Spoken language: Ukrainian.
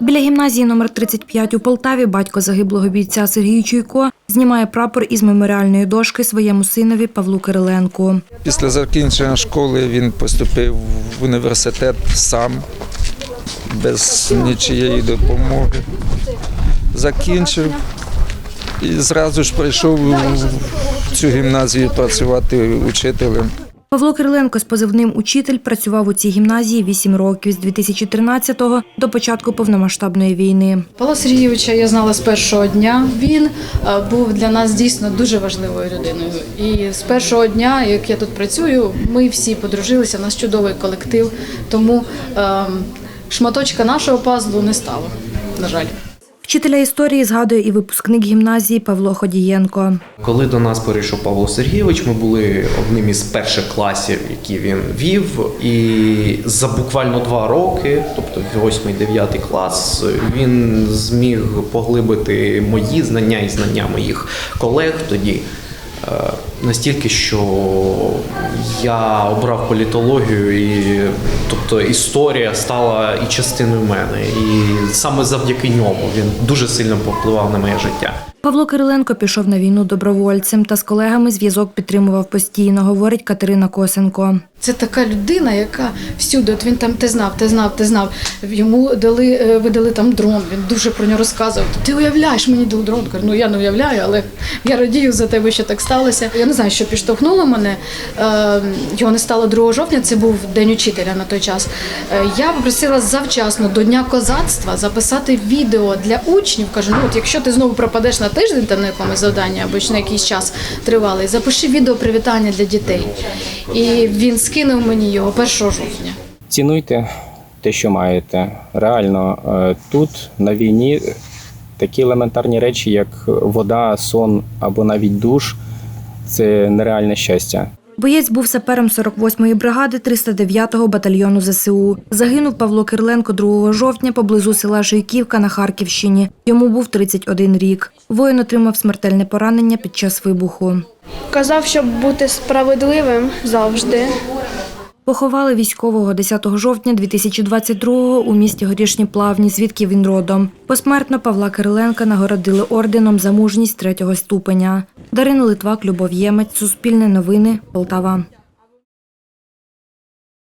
Біля гімназії номер 35 у Полтаві батько загиблого бійця Сергій Чуйко знімає прапор із меморіальної дошки своєму синові Павлу Кириленку. Після закінчення школи він поступив в університет сам, без нічиєї допомоги. Закінчив і зразу ж прийшов в цю гімназію працювати учителем. Павло Кириленко з позивним учитель працював у цій гімназії 8 років з 2013-го до початку повномасштабної війни. Павла Сергійовича я знала з першого дня. Він е, був для нас дійсно дуже важливою людиною. І з першого дня, як я тут працюю, ми всі подружилися. У нас чудовий колектив. Тому е, шматочка нашого пазлу не стало. На жаль. Вчителя історії згадує і випускник гімназії Павло Ходієнко. Коли до нас перейшов Павло Сергійович, ми були одним із перших класів, які він вів. І за буквально два роки, тобто 8-9 клас, він зміг поглибити мої знання і знання моїх колег тоді. Е, Настільки, що я обрав політологію, і тобто історія стала і частиною мене. І саме завдяки ньому він дуже сильно повпливав на моє життя. Павло Кириленко пішов на війну добровольцем та з колегами зв'язок підтримував постійно, говорить Катерина Косенко. Це така людина, яка всюди, от він там те знав, те знав, те знав. Йому дали, е, видали там дрон. Він дуже про нього розказував. Ти уявляєш, мені дав дрон. Кажу, ну я не уявляю, але я радію за тебе, що так сталося. Я не знаю, що підштовхнуло мене. Е, Його не стало 2 жовтня. Це був день учителя на той час. Е, Я попросила завчасно до дня козацтва записати відео для учнів. Кажу, ну от якщо ти знову пропадеш на тиждень там на якомусь завданні або на якийсь час тривалий, запиши відео привітання для дітей. І він скинув мені його 1 жовтня. цінуйте те, що маєте. Реально, е, тут на війні такі елементарні речі, як вода, сон або навіть душ це нереальне щастя. Боєць був сапером 48-ї бригади 309-го батальйону ЗСУ. Загинув Павло Кириленко 2 жовтня поблизу села Жуйківка на Харківщині. Йому був 31 рік. Воїн отримав смертельне поранення під час вибуху. Казав, щоб бути справедливим завжди. Поховали військового 10 жовтня 2022-го у місті Горішні Плавні, звідки він родом. Посмертно Павла Кириленка нагородили орденом за мужність третього ступеня. Дарина Литвак, Любов Ємець, Суспільне новини, Полтава.